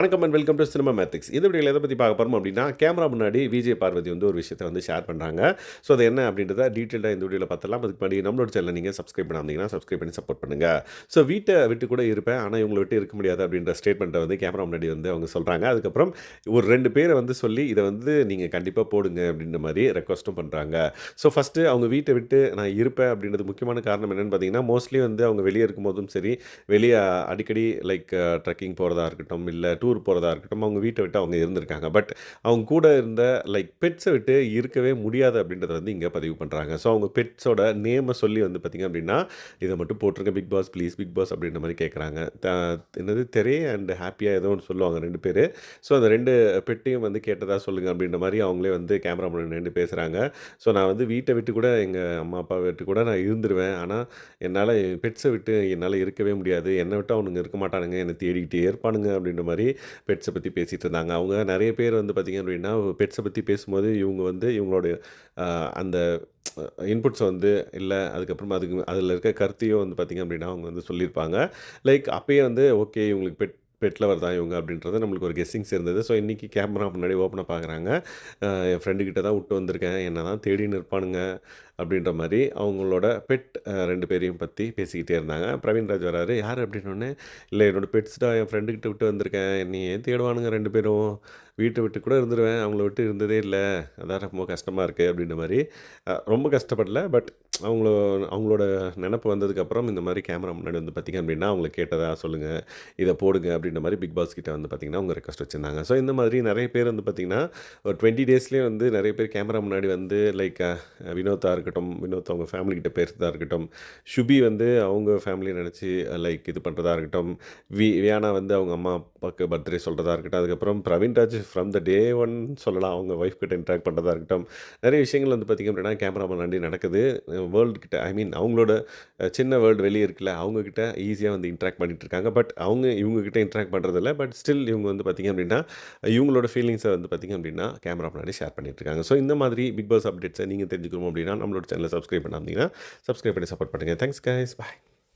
வணக்கம் and welcome to cinema mathics இது வீடியோவில் எதை பற்றி பார்க்க போகிறோம் அப்படின்னா கேமரா முன்னாடி விஜய் பார்வதி வந்து ஒரு விஷயத்தை வந்து ஷேர் பண்ணுறாங்க ஸோ அது என்ன அப்படின்றத டீட்டெயிலாக இந்த வீடியோவில் பார்த்தலாம் அதுக்கு முன்னாடி நம்மளோட சேனல் நீங்கள் சப்ஸ்கிரைப் பண்ணாமீங்கன்னா சப்ஸ்கிரைப் பண்ணி சப்போர்ட் பண்ணுங்கள் ஸோ வீட்டை விட்டு கூட இருப்பேன். ஆனால் இவங்களை விட்டு இருக்க முடியாது அப்படின்ற ஸ்டேட்மெண்ட்டை வந்து கேமரா முன்னாடி வந்து அவங்க சொல்கிறாங்க அதுக்கப்புறம் ஒரு ரெண்டு பேரை வந்து சொல்லி இதை வந்து நீங்கள் கண்டிப்பாக போடுங்க அப்படின்ற மாதிரி ரெக்வஸ்ட்டும் பண்ணுறாங்க ஸோ ஃபஸ்ட்டு அவங்க வீட்டை விட்டு நான் இருப்பேன் அப்படின்றது முக்கியமான காரணம் என்னென்னு பார்த்தீங்கன்னா மோஸ்ட்லி வந்து அவங்க வெளியே இருக்கும்போதும் சரி வெளியே அடிக்கடி லைக் ட்ரெக்கிங் போகிறதா இருக்கட்டும் இல்லை டூர் டூர் போகிறதா இருக்கட்டும் அவங்க வீட்டை விட்டு அவங்க இருந்திருக்காங்க. பட் அவங்க கூட இருந்த லைக் பெட்ஸை விட்டு இருக்கவே முடியாது அப்படின்றத வந்து இங்கே பதிவு பண்ணுறாங்க ஸோ அவங்க பெட்ஸோட நேமை சொல்லி வந்து பார்த்திங்க அப்படின்னா இதை மட்டும் போட்டிருக்க Bigg Boss please Bigg Boss அப்படின்ற மாதிரி கேட்குறாங்க த என்னது தெரே அண்ட் ஹாப்பியாக ஏதோ ஒன்று சொல்லுவாங்க ரெண்டு பேர். ஸோ அந்த ரெண்டு பெட்டையும் வந்து கேட்டதாக சொல்லுங்கள் அப்படின்ற மாதிரி அவங்களே வந்து கேமரா மூலம் நின்று பேசுகிறாங்க ஸோ நான் வந்து வீட்டை விட்டு கூட எங்கள் அம்மா அப்பா விட்டு கூட நான் இருந்துருவேன். ஆனால் என்னால் பெட்ஸை விட்டு என்னால் இருக்கவே முடியாது. என்னை விட்டு அவனுங்க இருக்க மாட்டானுங்க. என்னை தேடிக்கிட்டே இருப்பானுங்க அப்படின்ற மாதிரி பெட்ஸை பற்றி பேசிகிட்டு இருந்தாங்க. அவங்க நிறைய பேர் வந்து பார்த்திங்க அப்படின்னா பெட்ஸை பற்றி பேசும்போது இவங்க வந்து இவங்களுடைய அந்த இன்புட்ஸை வந்து இல்லை அதுக்கப்புறமா அதுக்கு அதில் இருக்க கருத்தையும் வந்து பார்த்திங்க அப்படின்னா அவங்க வந்து சொல்லியிருப்பாங்க. லைக் அப்பயே வந்து ஓகே இவங்களுக்கு பெட் பெட் லவர் தான் இவங்க அப்படின்றது நம்மளுக்கு ஒரு கெஸ்ஸிங்ஸ் இருந்தது ஸோ இன்றைக்கி கேமரா முன்னாடி ஓப்பனாக பார்க்குறாங்க என் ஃப்ரெண்டுக்கிட்ட தான் விட்டு வந்திருக்கேன். என்ன தான் தேடின்னு இருப்பானுங்க அப்படின்ற மாதிரி அவங்களோட பெட் ரெண்டு பேரையும் பற்றி பேசிக்கிட்டே இருந்தாங்க. பிரவீன்ராஜ் வராரு. யார்? அப்படின்னோடனே இல்லை என்னோடய பெட்ஸ் தான் என் ஃப்ரெண்டுக்கிட்ட விட்டு வந்திருக்கேன். என்னை ஏன் தேடுவானுங்க ரெண்டு பேரும்? வீட்டை விட்டு கூட இருந்துருவேன். அவங்கள விட்டு இருந்ததே இல்லை. அதான் ரொம்ப கஷ்டமாக இருக்குது அப்படின்ற மாதிரி. ரொம்ப கஷ்டப்படல. பட் அவங்களோ அவங்களோட நினப்பு வந்ததுக்கப்புறம் இந்த மாதிரி கேமரா முன்னாடி வந்து பார்த்திங்க அப்படின்னா அவங்கள கேட்டதா சொல்லுங்கள் இதை போடுங்க அப்படின்ற மாதிரி பிக் பாஸ் கிட்ட வந்து பார்த்திங்கன்னா அவங்க ரெக்வஸ்ட் வச்சுருந்தாங்க. ஸோ இந்த மாதிரி நிறைய பேர் வந்து பார்த்திங்கன்னா ஒரு டுவெண்ட்டி டேஸ்லேயே வந்து நிறைய பேர் கேமரா முன்னாடி வந்து லைக் வினோத்தாக இருக்கட்டும் வினோத் அவங்க ஃபேமிலி கிட்ட பேசுறதா இருக்கட்டும் ஷுபி வந்து அவங்க ஃபேமிலியை நினச்சி லைக் இது பண்ணுறதா இருக்கட்டும் வி வியானா வந்து அவங்க அம்மா அப்பாவுக்கு பர்த்டே சொல்கிறதா இருக்கட்டும் அதுக்கப்புறம் Praveenraj from the day one சொல்லலாம் அவங்க ஒய்ஃப் கிட்ட இன்ட்ராக்ட் பண்ணுறதா இருக்கட்டும் நிறைய விஷயங்கள் வந்து பார்த்திங்க அப்படின்னா கேமரா முன்னாடி நடக்குது. வேர்ல்டுக்கிட்ட ஐ மீன் அவங்களோட சின்ன வேர்ல்டு வெளியே இருக்குல்ல அவங்கக்கிட்ட ஈஸியாக வந்து இன்ட்ராக்ட் பண்ணிகிட்டு இருக்காங்க பட் அவங்க இவங்கக்கிட்ட இன்ட்ராக்ட் பண்ணுறதில்ல பட் ஸ்டில் இவங்க வந்து பார்த்திங்க அப்படின்னா இவங்களோட ஃபீலிங்ஸை வந்து பார்த்திங்க அப்படின்னா கேமரா முன்னாடி ஷேர் பண்ணிட்டுருக்காங்க. ஸோ இந்த மாதிரி பிக் பாஸ் அப்டேட்ஸை நீங்கள் தெரிஞ்சுக்கணும் அப்படின்னா நம்மளோட சேனலை சப்ஸ்கிரைப் பண்ணாமல் சப்ஸ்கிரைப் பண்ணி சப்போர்ட் பண்ணுங்கள் தேங்க்ஸ் கைஸ் பாய்